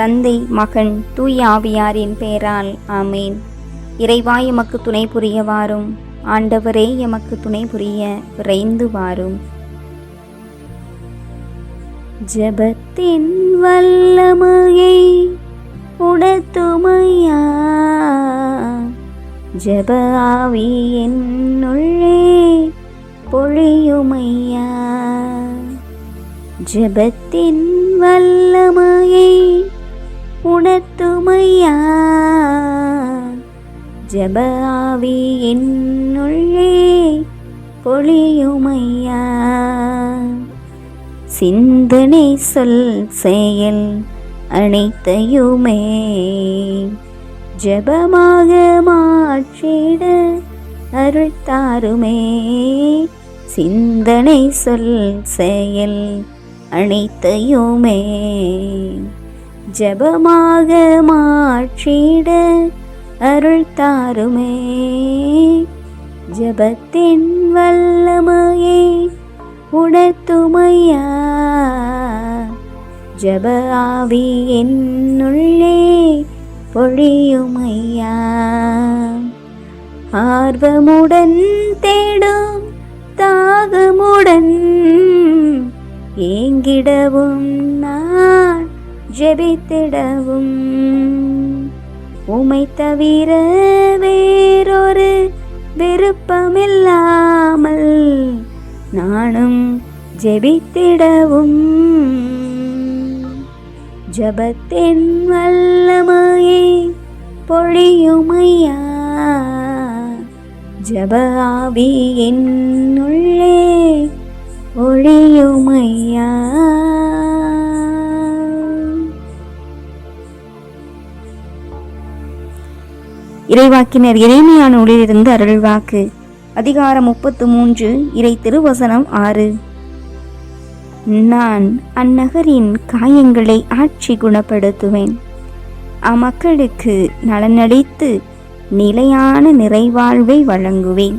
தந்தை மகன் தூய ஆவியாரின் பெயரால் ஆமேன். இறைவா எமக்கு துணை புரிய வாரும் ஆண்டவரே எமக்கு துணை புரிய விரைந்து வாரும். ஜபத்தின் வல்லமையை உடத்துமையா ஜப ஆவி என்னுள்ளே பொழியுமையா? ஜபத்தின் வல்லமையை உணர்த்துமையா? ஜபாவி என்னுள்ளே பொழியுமையா? சிந்தனை சொல் செயல் அனைத்தையுமே ஜபமாக மாற்றிட அருள் தாருமே. சிந்தனை சொல் செயல் அனைத்தையுமே ஜபமாக மாற்றிட அருள் தாருமே. ஜபத்தின் வல்லமையே உணர்த்துமையா? ஜப ஆவி என்னுள்ளே பொழியுமையா? ஆர்வமுடன் தேடும் தாகமுடன் ஏங்கிடவும் ஜெபித்திடவும். உமை தவிர வேறொரு விருப்பமில்லாமல் நானும் ஜெபித்திடவும். ஜபத்தின் வல்லமையை பொழியுமையா? ஜப ஆவி என்னுள்ளே ஒழியுமையா? இறைவாக்கினர் இறைமையான ஒளியிலிருந்து அருள்வாக்கு. அதிகாரம் முப்பத்து மூன்று இறை திருவசனம் ஆறு. நான் அந்நகரின் காயங்களை ஆட்சி குணப்படுத்துவேன். அம்மக்களுக்கு நலனளித்து நிலையான நிறைவாழ்வை வழங்குவேன்.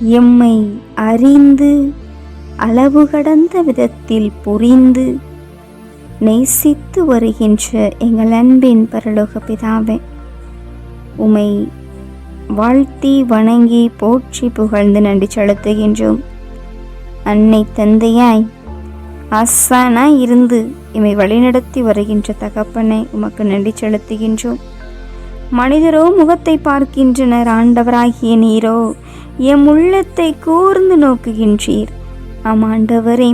எம்மை அறிந்து அளவு கடந்த விதத்தில் புரிந்து நேசித்து வருகின்ற எங்கள் அன்பின் பரலோக பிதாவே உமை வாழ்த்தி வணங்கி போற்றி புகழ்ந்து நன்றி செலுத்துகின்றோம். அன்னை தந்தையாய் ஆசானாய் இருந்து இமை வழிநடத்தி வருகின்ற தகப்பனை உமக்கு நன்றி செலுத்துகின்றோம். மனிதரோ முகத்தை பார்க்கின்றனர். ஆண்டவராகிய நீரோ எம் உள்ளத்தை கூர்ந்து நோக்குகின்றீர். ஆமாண்டவரே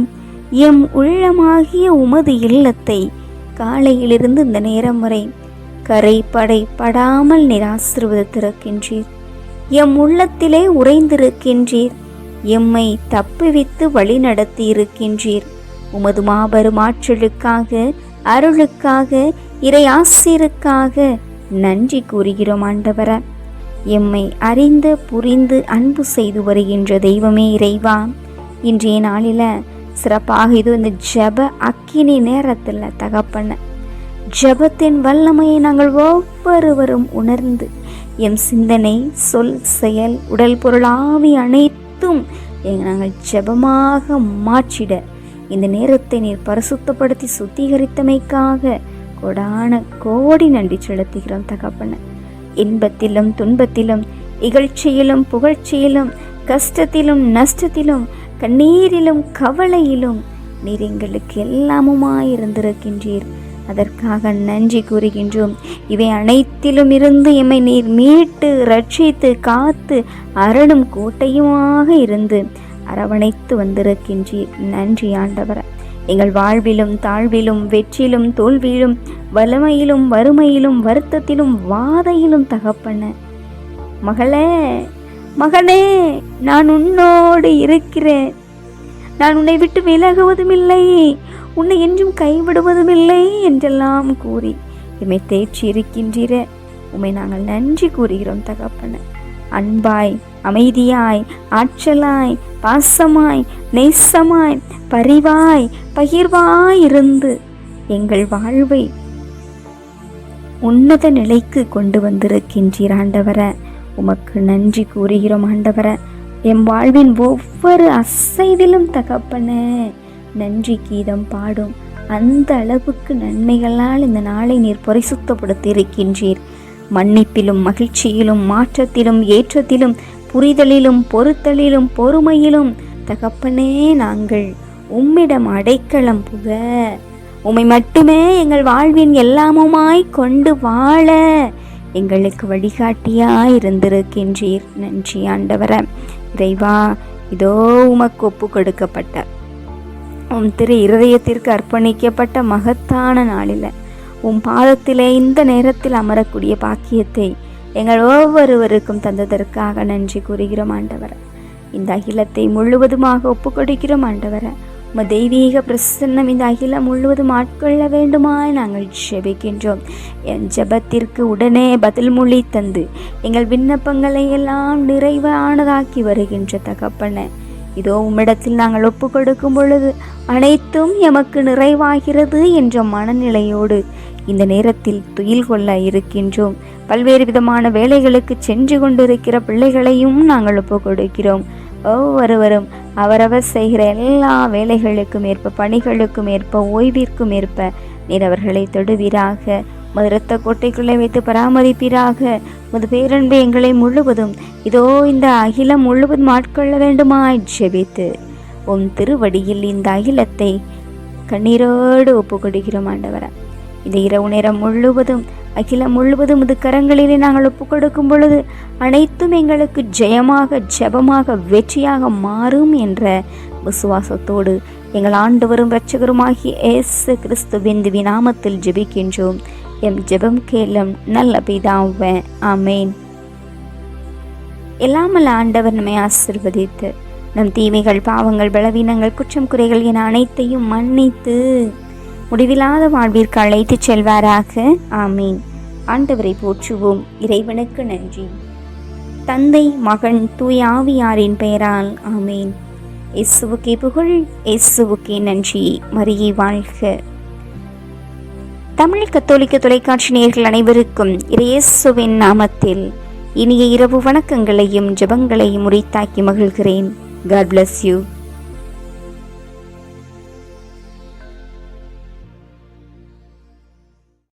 எம் உள்ளமாகிய உமது இல்லத்தை காலையிலிருந்து இந்த நேரம் வரை கரை படை படாமல் நீர் எம் உள்ளத்திலே உறைந்திருக்கின்றீர். எம்மை தப்புவித்து வழி நடத்தி இருக்கின்றீர். உமது மாபெரும் ஆற்றலுக்காக அருளுக்காக இறை ஆசிருக்காக நன்றி கூறுகிறோம் ஆண்டவர. எம்மை அறிந்து புரிந்து அன்பு செய்து வருகின்ற தெய்வமே இறைவா. இன்றைய நாளில் சிறப்பாக இது இந்த ஜப அக்கினி நேரத்தில் தகப்பன. ஜபத்தின் வல்லமையை நாங்கள் ஒவ்வொருவரும் உணர்ந்து எம் சிந்தனை சொல் செயல் உடல் பொருளாவி அனைத்தும் நாங்கள் ஜபமாக மாற்றிட. இந்த நேரத்தை நீர் பரிசுத்தப்படுத்தி சுத்திகரித்தமைக்காக கொடான கோடி நன்றி செலுத்துகிறோம் தகப்பன. இன்பத்திலும் துன்பத்திலும் இகழ்ச்சியிலும் புகழ்ச்சியிலும் கஷ்டத்திலும் நஷ்டத்திலும் கண்ணீரிலும் கவலையிலும் நீர் எங்களுக்கு எல்லாமுமாய் இருந்திருக்கின்றீர். அதற்காக நன்றி கூறுகின்றோம். இவை அனைத்திலும் இருந்து எம்மை நீர் மீட்டு ரட்சித்து காத்து அரணும் கோட்டையுமாக இருந்து அரவணைத்து வந்திருக்கின்றீர். நன்றி ஆண்டவர. எங்கள் வாழ்விலும் தாழ்விலும் வெற்றிலும் தோல்வியிலும் வலிமையிலும் வறுமையிலும் வருத்தத்திலும் வாதையிலும் தகப்பன. மகளே மகனே நான் உன்னோடு இருக்கிறேன். நான் உன்னை விட்டு விலகுவதும் இல்லை உன்னை என்றும் கைவிடுவதும் இல்லை என்றெல்லாம் கூறி எம்மை தேய்ச்சி இருக்கின்றீர. உம்மை நாங்கள் நன்றி கூறுகிறோம் தகப்பன. அன்பாய் அமைதியாய் ஆற்றலாய் பாசமாய் நேசமாய் பரிவாய் பகிர்வாய் இருந்து எங்கள் வாழ்வை உன்னத நிலைக்கு கொண்டு வந்திருக்கின்றீர் ஆண்டவரை. உமக்கு நன்றி கூறுகிறோம் ஆண்டவர. எம் வாழ்வின் ஒவ்வொரு அசைவிலும் தகப்பனே நன்றி கீதம் பாடும். அந்த அளவுக்கு நன்மைகளால் இந்த நாளை நீர் பரிசுத்தப்படுத்தி இருக்கின்றீர் மன்னிப்பிலும் மகிழ்ச்சியிலும் மாற்றத்திலும் ஏற்றத்திலும் புரிதலிலும் பொறுத்தலிலும் பொறுமையிலும் தகப்பனே நாங்கள் உம்மிடம் அடைக்கலம் புக. உம்மை மட்டுமே எங்கள் வாழ்வின் எல்லாமுமாய் கொண்டு வாழ. எங்களுக்கு வழிகாட்டியாக இருந்திருக்கின்றீர் நன்றி ஆண்டவர. இறைவா இதோ உமக்கு ஒப்பு கொடுக்கப்பட்ட உம் திரு இருதயத்திற்கு அர்ப்பணிக்கப்பட்ட மகத்தான நாளில் உம் பாதத்திலே இந்த நேரத்தில் அமரக்கூடிய பாக்கியத்தை எங்கள் ஒவ்வொருவருக்கும் தந்ததற்காக நன்றி கூறுகிறோம் ஆண்டவர. இந்த அகிலத்தை முழுவதுமாக ஒப்பு கொடுக்கிறோம் ஆண்டவர. உம தெய்வீக பிரசன்னம் இந்த அகிலம் முழுவதும் ஆட்கொள்ள வேண்டுமாய் நாங்கள் ஜெபிக்கின்றோம். என் ஜெபத்திற்கு உடனே பதில் மொழி தந்து எங்கள் விண்ணப்பங்களை எல்லாம் நிறைவானதாக்கி வருகின்ற தகப்பன இதோ உம்மிடத்தில் நாங்கள் ஒப்பு கொடுக்கும் பொழுது அனைத்தும் எமக்கு நிறைவாகிறது என்ற மனநிலையோடு இந்த நேரத்தில் துயில் கொள்ள இருக்கின்றோம். பல்வேறு விதமான வேலைகளுக்கு சென்று கொண்டிருக்கிற பிள்ளைகளையும் நாங்கள் ஒப்பு கொடுக்கிறோம். ஒவ்வொருவரும் அவரவர் செய்கிற எல்லா வேலைகளுக்கும் ஏற்ப பணிகளுக்கும் ஏற்ப ஓய்விற்கும் ஏற்ப நீர் அவர்களை தொடுவீராக. மதுரத்த கோட்டைக்குள்ளே வைத்து பராமரிப்பீராக. மது பேரன்பு எங்களை முழுவதும் இதோ இந்த அகிலம் முழுவதும் ஆட்கொள்ள வேண்டுமாய் ஜெபித்து உன் திருவடியில் இந்த அகிலத்தை கண்ணீரோடு ஒப்பு ஆண்டவர. இந்த இரவு நேரம் முழுவதும் அகிலம் முழுவதும் இது கரங்களிலே நாங்கள் ஒப்பு கொடுக்கும் பொழுது அனைத்தும் எங்களுக்கு ஜெயமாக ஜெபமாக வெற்றியாக மாறும் என்ற விசுவாசத்தோடு எங்கள் ஆண்டவரும் இரட்சகருமாகிய ஏசு கிறிஸ்துவின் திவி நாமத்தில் ஜெபிக்கின்றோம். எம் ஜெபம் கேளும் நல்ல பிதாவே ஆமேன். எல்லாமல் ஆண்டவர் நம்மை ஆசிர்வதித்து நம் தீமைகள் பாவங்கள் பலவீனங்கள் குற்றம் குறைகள் என அனைத்தையும் மன்னித்து முடிவில்லாத வாழ்விற்கு அழைத்துச் செல்வாராக. ஆமீன். ஆண்டவரை போற்றுவோம். இறைவனுக்கு நன்றி. தந்தை மகன் தூய் ஆவியாரின் பெயரால் ஆமீன். இயேசுவுக்கே புகழ் இயேசுவுக்கே நன்றி. மரியை வாழ்க. தமிழ் கத்தோலிக்க தொலைக்காட்சி நேயர்கள் அனைவருக்கும் இறையேசுவின் நாமத்தில் இனிய இரவு வணக்கங்களையும் ஜெபங்களையும் உரித்தாக்கி மகிழ்கிறேன். God bless you